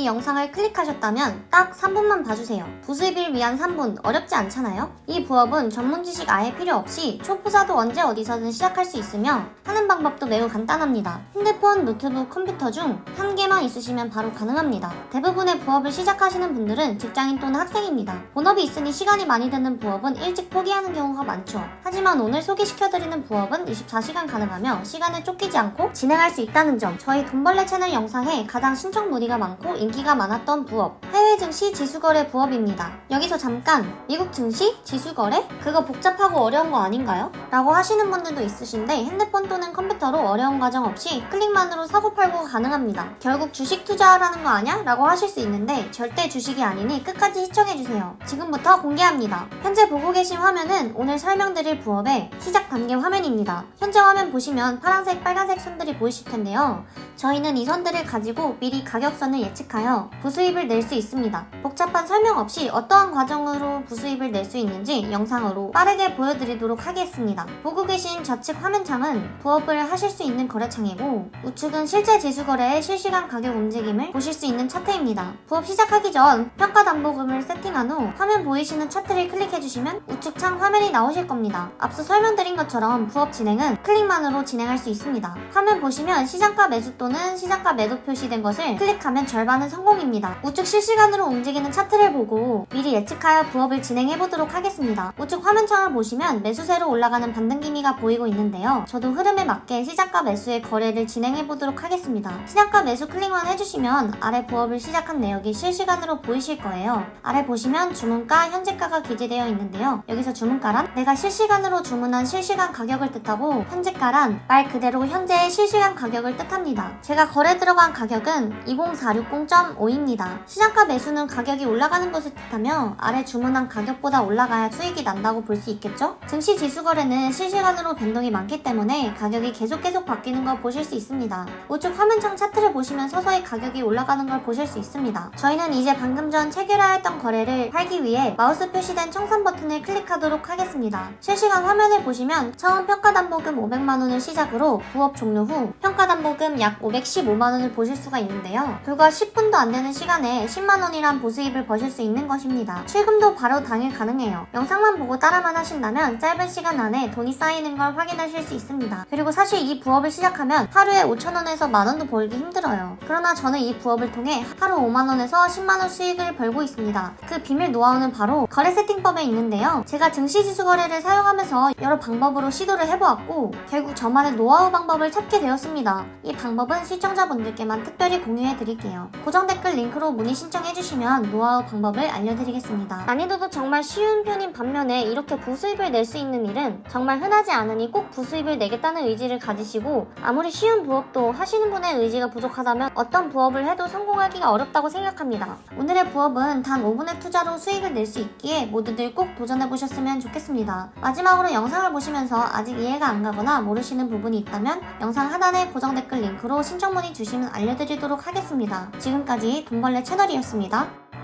이 영상을 클릭하셨다면 딱 3분만 봐주세요. 부수입을 위한 3분 어렵지 않잖아요? 이 부업은 전문 지식 아예 필요 없이 초보자도 언제 어디서든 시작할 수 있으며 하는 방법도 매우 간단합니다. 핸드폰, 노트북, 컴퓨터 중 한 개만 있으시면 바로 가능합니다. 대부분의 부업을 시작하시는 분들은 직장인 또는 학생입니다. 본업이 있으니 시간이 많이 드는 부업은 일찍 포기하는 경우가 많죠. 하지만 오늘 소개시켜드리는 부업은 24시간 가능하며 시간을 쫓기지 않고 진행할 수 있다는 점 저희 돈벌레 채널 영상에 가장 신청 문의가 많고 인기가 많았던 부업 해외 증시 지수거래 부업입니다. 여기서 잠깐 미국 증시 지수거래 그거 복잡하고 어려운 거 아닌가요? 라고 하시는 분들도 있으신데 핸드폰 또는 컴퓨터로 어려운 과정 없이 클릭만으로 사고 팔고가 가능합니다. 결국 주식 투자하라는 거 아냐? 라고 하실 수 있는데 절대 주식이 아니니 끝까지 시청해 주세요. 지금부터 공개합니다. 현재 보고 계신 화면은 오늘 설명드릴 부업의 시작 단계 화면입니다. 현재 화면 보시면 파란색, 빨간색 선들이 보이실 텐데요. 저희는 이 선들을 가지고 미리 가격선을 예측하여 부수입을 낼 수 있습니다. 복잡한 설명 없이 어떠한 과정으로 부수입을 낼 수 있는지 영상으로 빠르게 보여드리도록 하겠습니다. 보고 계신 좌측 화면창은 부업을 하실 수 있는 거래창이고 우측은 실제 지수거래의 실시간 가격 움직임을 보실 수 있는 차트입니다. 부업 시작하기 전 평가 담보금을 세팅한 후 화면 보이시는 차트를 클릭해주시면 우측 창 화면이 나오실 겁니다. 앞서 설명드린 것처럼 부업 진행은 클릭만으로 진행할 수 있습니다. 화면 보시면 시장가 매수 또는 시장가 매도 표시된 것을 클릭하면 절반은 성공입니다. 우측 실시간으로 움직이는 차트를 보고 미리 예측하여 부업을 진행해 보도록 하겠습니다. 우측 화면창을 보시면 매수세로 올라가는 반등 기미가 보이고 있는데요. 저도 흐름에 맞게 시장가 매수의 거래를 진행해 보도록 하겠습니다. 시장가 매수 클릭만 해주시면 아래 부업을 시작한 내역이 실시간으로 보이실 거예요. 아래 보시면 주문가, 현재가가 기재되어 있는데요. 여기서 주문가란 내가 실시간으로 주문한 실시간 가격을 뜻하고 현재가란 말 그대로 현재의 실시간 가격을 뜻합니다. 제가 거래 들어간 가격은 20460.5입니다. 시장가 매수는 가격이 올라가는 것을 뜻하며 아래 주문한 가격보다 올라가야 수익이 난다고 볼 수 있겠죠? 증시 지수 거래는 실시간으로 변동이 많기 때문에 가격이 계속 계속 바뀌는 걸 보실 수 있습니다. 우측 화면창 차트를 보시면 서서히 가격이 올라가는 걸 보실 수 있습니다. 저희는 이제 방금 전 체결하였던 거래를 팔기 위해 마우스 표시된 청산 버튼을 클릭하도록 하겠습니다. 실시간 화면을 보시면 처음 평가담보금 500만원을 시작으로 부업 종료 후 평가담보금 약 515만원을 보실 수가 있는데요. 불과 10분 도 안 되는 시간에 10만원이란 보수입을 버실 수 있는 것입니다. 출금도 바로 당일 가능해요. 영상만 보고 따라만 하신다면 짧은 시간 안에 돈이 쌓이는 걸 확인하실 수 있습니다. 그리고 사실 이 부업을 시작하면 하루에 5천원에서 만원도 벌기 힘들어요. 그러나 저는 이 부업을 통해 하루 5만원에서 10만원 수익을 벌고 있습니다. 그 비밀 노하우는 바로 거래 세팅법에 있는데요. 제가 증시지수 거래를 사용하면서 여러 방법으로 시도를 해보았고 결국 저만의 노하우 방법을 찾게 되었습니다. 이 방법은 시청자분들께만 특별히 공유해 드릴게요. 고정 댓글 링크로 문의 신청해 주시면 노하우 방법을 알려드리겠습니다. 난이도도 정말 쉬운 편인 반면에 이렇게 부수입을 낼 수 있는 일은 정말 흔하지 않으니 꼭 부수입을 내겠다는 의지를 가지시고 아무리 쉬운 부업도 하시는 분의 의지가 부족하다면 어떤 부업을 해도 성공하기가 어렵다고 생각합니다. 오늘의 부업은 단 5분의 투자로 수익을 낼 수 있기에 모두들 꼭 도전해 보셨으면 좋겠습니다. 마지막으로 영상을 보시면서 아직 이해가 안 가거나 모르시는 부분이 있다면 영상 하단에 고정 댓글 링크로 신청 문의 주시면 알려드리도록 하겠습니다. 지금까지 돈벌레 채널이었습니다.